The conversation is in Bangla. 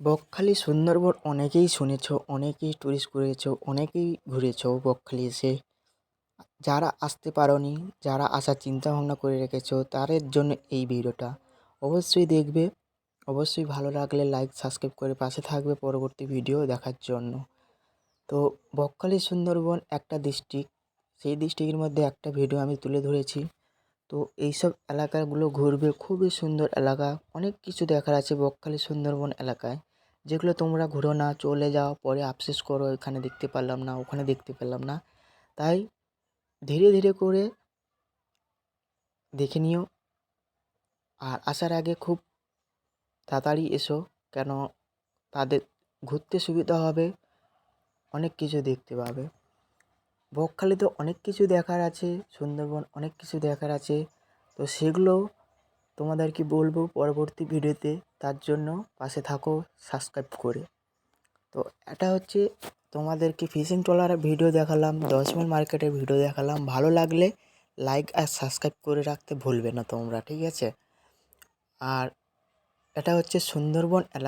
বকখালি সুন্দরবন অনেকেই শুনেছো, অনেকেই টুরিস্ট করেছ, অনেকেই ঘুরেছ বকখালি এসে। যারা আসতে পারোনি, যারা আসার চিন্তা ভাবনা করে রেখেছ, তাদের জন্য এই ভিডিওটা। অবশ্যই দেখবে, অবশ্যই ভালো লাগলে লাইক সাবস্ক্রাইব করে পাশে থাকবে পরবর্তী ভিডিও দেখার জন্য। তো বকখালি সুন্দরবন একটা ডিস্ট্রিক্ট সেই ডিস্ট্রিক্টের মধ্যে একটা ভিডিও আমি তুলে ধরেছি। তো এইসব এলাকাগুলো ঘুরবে। খুবই সুন্দর এলাকা। অনেক কিছু দেখার আছে বকখালি সুন্দরবন এলাকায়। যেগুলো তোমরা ঘুরো না, চলে যাও, পরে আফসোস করো, এখানে দেখতে পারলাম না, ওখানে দেখতে পেলাম না। তাই ধীরে ধীরে করে দেখে নিও। আর আসার আগে খুব তাড়াতাড়ি এসো, কেন তাদের ঘুরতে সুবিধা হবে, অনেক কিছু দেখতে পাবে। বকখালিতে অনেক কিছু দেখার আছে, সুন্দরবন অনেক কিছু দেখার আছে। তো সেগুলো তোমাদেরকে বলব পরবর্তী ভিডিওতে, তার জন্য পাশে থাকো সাবস্ক্রাইব করে। তো এটা হচ্ছে তোমাদেরকে ফিশিং ট্রলারের ভিডিও দেখালাম, দশ মাইল মার্কেটের ভিডিও দেখালাম। ভালো লাগলে লাইক আর সাবস্ক্রাইব করে রাখতে ভুলবে না তোমরা, ঠিক আছে? আর এটা হচ্ছে সুন্দরবন এলাকা।